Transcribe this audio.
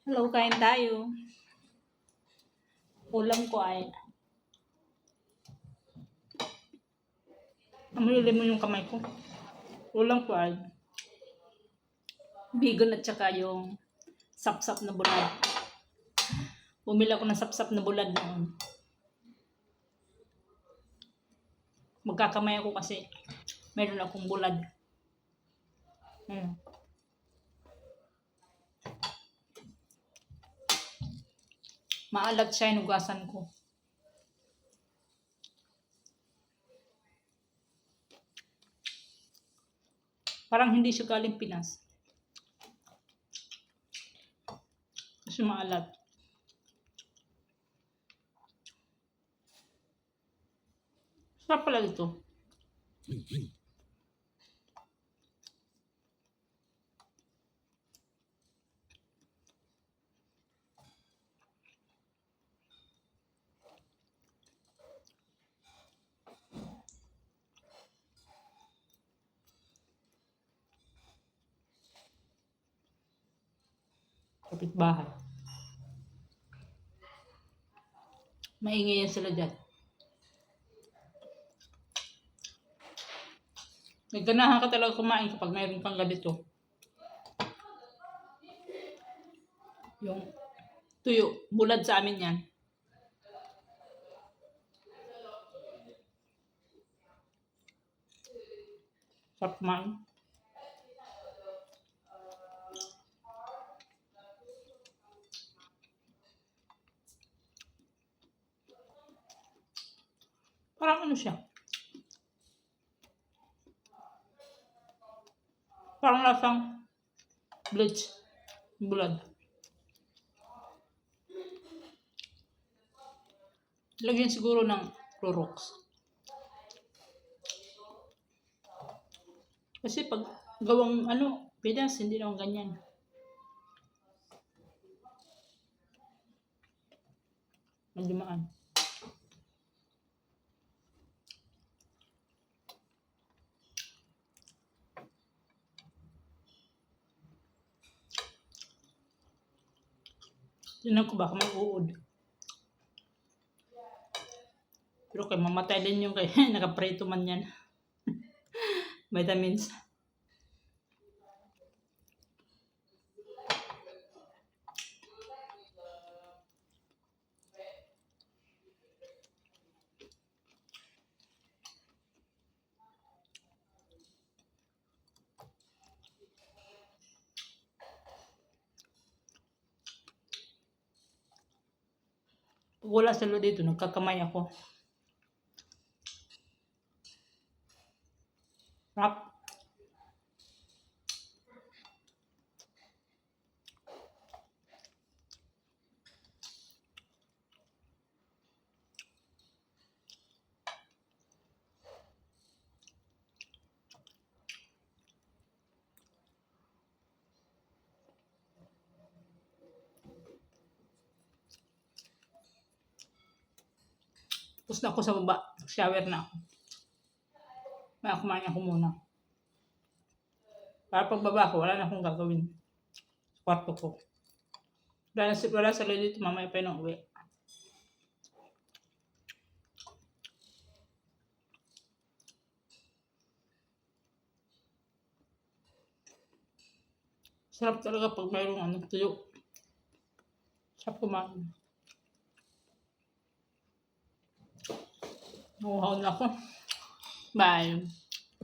Hello, kain tayo. Ulam ko ay... Amuyin mo yung kamay ko. Ulam ko ay... Bigon at saka yung sapsap na bulad. Bumili ako ng sapsap na bulad noon. Magkakamay ako kasi meron akong bulad. Hmm. Maalat siya, inugasan ko. Parang hindi siya galing Pinas. Kasi maalat. Sarap pala ito. Kapitbahay. Maingay yan sila dyan. May ganahan ka talaga kumain kapag mayroon kang ganito. Yung tuyo, bulad sa amin yan. Sarap kumain. Parang ano siya? Parang lasang bleach. Bulad. Lagyan siguro ng Clorox. Kasi pag gawang ano, Pinas, hindi naman ganyan. Magdumaan. Tingnan ko baka may uod. Pero kay mamatay din yung kay nakapreto man yan. Vitamins. Wala sila dito, nagkakamay ako. Rap. Tapos na ako sa baba. Shower na ako. May kumain ako muna. Para pagbaba ko, wala na akong gagawin. Sa kwarto ko. Wala, wala sila dito, mamaya pa yun uwi. Sarap talaga pag mayroong ano, tuyo. Sarap kumain. Nauhaw na ako. Bye.